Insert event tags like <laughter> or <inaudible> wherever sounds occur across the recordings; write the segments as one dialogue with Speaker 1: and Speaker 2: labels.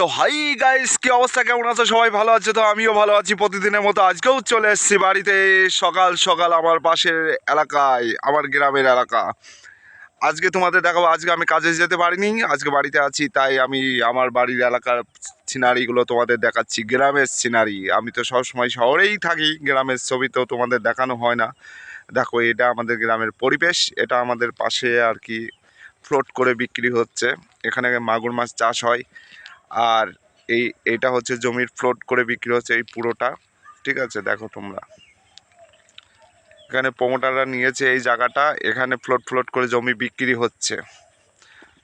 Speaker 1: তো hi guys, কি অবস্থা? কেমন আছো সবাই? ভালো আছে? তো আমিও ভালো আছি প্রতিদিনের মতো। আজকেও চলে এসেছি বাড়িতে, সকাল সকাল আমার পাশের এলাকায়, আমার গ্রামের এলাকা। আজকে তোমাদের দেখাবো, আজকে আমি কাজে যেতে পারিনি, আজকে বাড়িতে আছি, তাই আমি আমার বাড়ির এলাকার সিনারিগুলো তোমাদের দেখাচ্ছি, গ্রামের সিনারি। আমি তো সবসময় শহরেই থাকি, গ্রামের ছবি তো তোমাদের দেখানো হয় না। দেখো, এটা আমাদের গ্রামের পরিবেশ, এটা আমাদের পাশে আর কি ফ্লোট করে বিক্রি হচ্ছে। এখানে মাগুর মাছ চাষ হয়। আর এই এটা হচ্ছে জমির ফ্লোট করে বিক্রি হচ্ছে এই পুরোটা। ঠিক আছে, দেখো তোমরা। এখানে প্রমোটাররা নিয়েছে এই জায়গাটা। এখানে ফ্লোট ফ্লোট করে জমি বিক্রি হচ্ছে।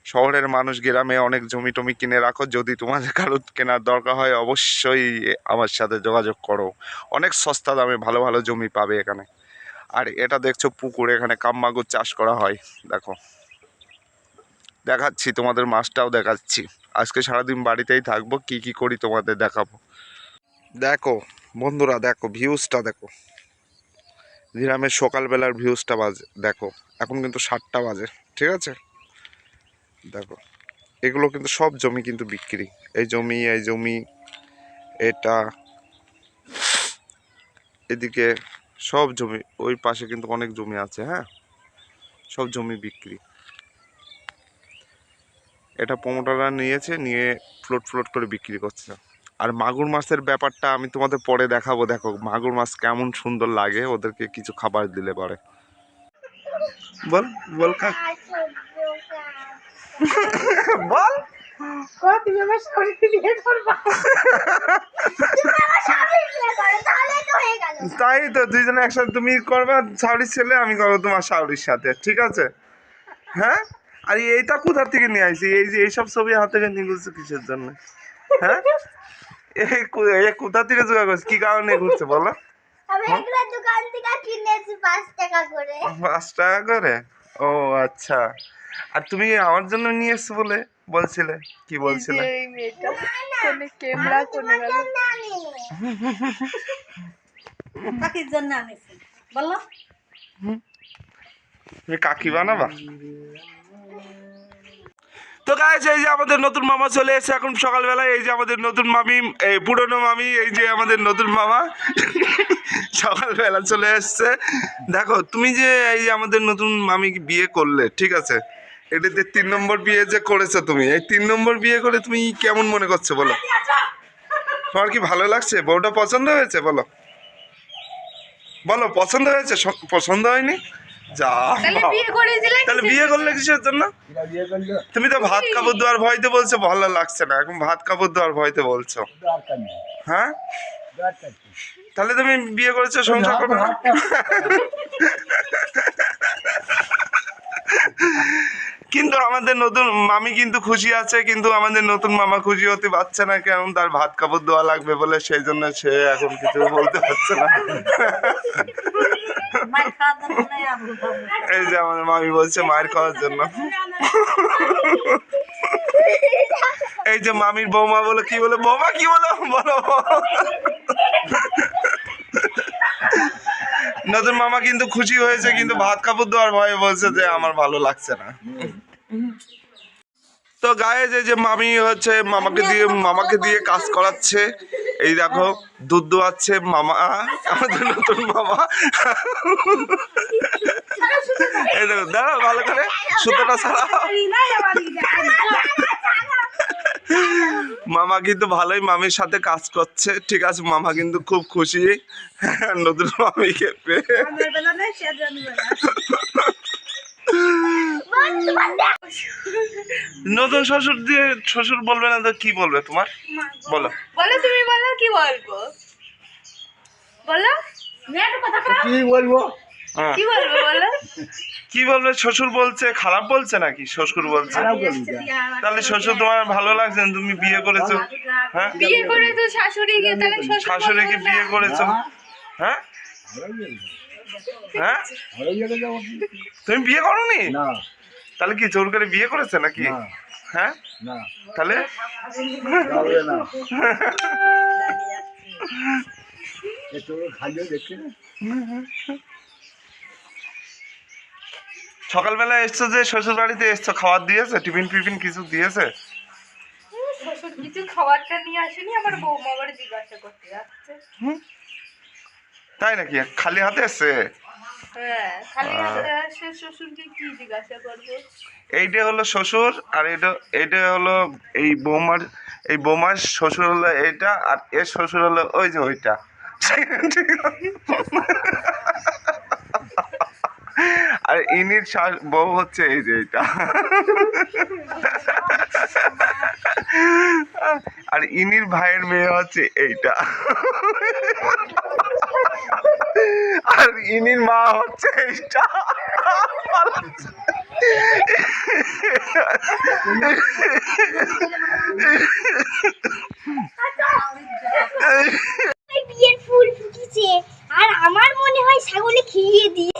Speaker 1: শহরের মানুষ গ্রামে অনেক জমি টমি কিনে রাখো। যদি তোমাদের কারোর কেনার দরকার হয়, অবশ্যই আমার সাথে যোগাযোগ করো। অনেক সস্তা দামে ভালো ভালো জমি পাবে এখানে। আর এটা দেখছ পুকুর, এখানে কামমাগুর চাষ করা হয়। দেখো। দেখাচ্ছি, তোমাদের মাছটাও দেখাচ্ছি। আজকে সারাদিন বাড়িতেই থাকব, কি কি করি তোমাদের দেখাবো। দেখো, বন্ধুরা দেখো ভিউজটা দেখো। গ্রামের সকালবেলার ভিউজটা বাজে, দেখো, এখন কিন্তু সাতটা বাজে, ঠিক আছে? দেখো, এগুলো কিন্তু সব জমি কিন্তু বিক্রি। এই জমি এই জমি, এটা, এদিকে সব জমি, ওই পাশে কিন্তু অনেক জমি আছে হ্যাঁ? সব জমি বিক্রি। এটা প্রমোটাররা নিয়েছে নিয়ে ফ্লোট ফ্লোট করে বিক্রি করছে। আর মাগুর মাছের ব্যাপারটা আমি তোমাদের পরে দেখাবো। দেখো মাগুর মাছ কেমন সুন্দর লাগে ওদেরকে কিছু খাবার দিলে পরে। বল বল বল।
Speaker 2: তুমি আমার বিয়ে করবা?
Speaker 1: তাই তো দুইজনে একসাথে তুমি করবে শাওরির ছেলে আমি করব তোমার শাওরির সাথে ঠিক আছে? হ্যাঁ? আর এইটা কোথা থেকে নিয়ে আইছি? এই যে এইসব ছবি হাত থেকে নিয়ে ঘুরছে কিসের জন্য? হ্যাঁ? এই কোথা থেকে জোগাড় করছে? কি কারণে ঘুরছে বলো?
Speaker 2: কিনেছি পাঁচ টাকা করে।
Speaker 1: পাঁচ টাকা করে? ও আচ্ছা। আর তুমি আমার জন্য নিয়ে এসছো বলে বলছিলে? কি বলছিলে?
Speaker 3: এই মেয়েটা কোনে ক্যামেরা কোনে গেল
Speaker 2: জন্য আনিনি
Speaker 4: কাকির জন্য আনেছি বলল
Speaker 1: তুমি কাকি বানাবা তো গাইস এই যে আমাদের নতুন মামা চলে এসেছে এখন সকালবেলায়, এই যে আমাদের নতুন মামি, এই পুরনো মামি, এই যে আমাদের নতুন মামা <laughs> সকালবেলা চলে এসছে। দেখো, তুমি যে এই যে আমাদের নতুন মামি বিয়ে করলে, ঠিক আছে? এটাতে তিন নম্বর বিয়ে যে করেছ তুমি, এই তিন নম্বর বিয়ে করে তুমি কেমন মনে করছ, বলো? তোমার কি ভালো লাগছে? বউটা পছন্দ হয়েছে, বলো? বলো, পছন্দ হয়েছে? পছন্দ হয়নি? যা
Speaker 3: তাহলে বিয়ে
Speaker 1: বিয়ে করলে কিসের জন্য? তুমি তো ভাত কাপড় দেওয়ার ভয়তে বলছো ভালো লাগছে না। এখন ভাত কাপড় দেওয়ার ভয়তে বলছো। হ্যাঁ? তাহলে তুমি বিয়ে করেছ সংসার করবে না? কিন্তু আমাদের নতুন মামি কিন্তু খুশি আছে কিন্তু আমাদের নতুন মামা খুশি হতে পারছে না কারণ তার ভাত কাপড় দেওয়া লাগবে বলে সেই জন্য সে এখন কিছু বলতে পারছে না। এই যে আমার মামি বলছে মায়ের খাওয়ার জন্য। এই যে মামির বৌমা বলে, কি বলে? বৌমা কি বলো? বলো। নতুন মামা কিন্তু খুশি হয়েছে, কিন্তু ভাত কাপড় দেওয়ার ভয়ে বলছে যে আমার ভালো লাগছে না। তো গায়ে যে যে মামি হচ্ছে, মামাকে দিয়ে মামাকে দিয়ে কাজ করাচ্ছে এই দেখো দুধ দোয়াচ্ছে মামা আমাদের নতুন মামা। এই দেখো দাঁড়াও ভালো করে সুতোটা ছাড়াও। মামা কিন্তু ভালোই মামির সাথে কাজ করছে ঠিক আছে মামা কিন্তু খুব খুশি। নতুন মামিকে পেয়ে। নতুন শ্বশুর দিয়ে শ্বশুর বলবে না তো কি বলবে তোমার? বলো।
Speaker 3: বলো তুমি বলো কি বলব? বলো।
Speaker 5: কি বলব?
Speaker 1: হ্যাঁ।
Speaker 3: কি বলব বলো।
Speaker 1: কি বলবে? শ্বশুর বলছে খারাপ বলছে নাকি? শ্বশুর বলছে।
Speaker 5: খারাপ
Speaker 1: তাহলে শ্বশুর তোমার ভালো লাগছে না? তুমি বিয়ে করেছ। হ্যাঁ?
Speaker 3: বিয়ে করে তো শাশুড়িকে তাহলে শ্বশুর
Speaker 1: শাশুড়িকে বিয়ে করেছ। হ্যাঁ? হ্যাঁ? তুমি বিয়ে করোনি?
Speaker 5: না।
Speaker 1: তাহলে কি জোর করে বিয়ে করেছে নাকি? হ্যাঁ? তাহলে? <laughs> সকালবেলা এসছো যে শ্বশুর বাড়িতে এসছো খাবার দিয়েছে? টিফিন টিফিন কিছু দিয়েছে?
Speaker 3: শ্বশুর কিছু খাবারটা নিয়ে আসেনি আমার বৌমা আবার জিজ্ঞাসা করতে যাচ্ছে।
Speaker 1: তাই নাকি? খালি হাতে এসছে?
Speaker 3: হ্যাঁ
Speaker 1: এইটা হলো শ্বশুর আর এটা এটা হলো এই বৌমার এই বৌমার শ্বশুর হলো এইটা আর এর শ্বশুর হলো ওই যে ওইটা। আর ইনির বউ হচ্ছে এই যে এইটা। আর ইনির ভাইয়ের মেয়ে হচ্ছে এইটা। ইনির মা হচ্ছে এইটা।
Speaker 2: এই বিয়ের ফুল ফুটেছে আর আমার মনে হয় ছাগলে খেয়ে দিয়ে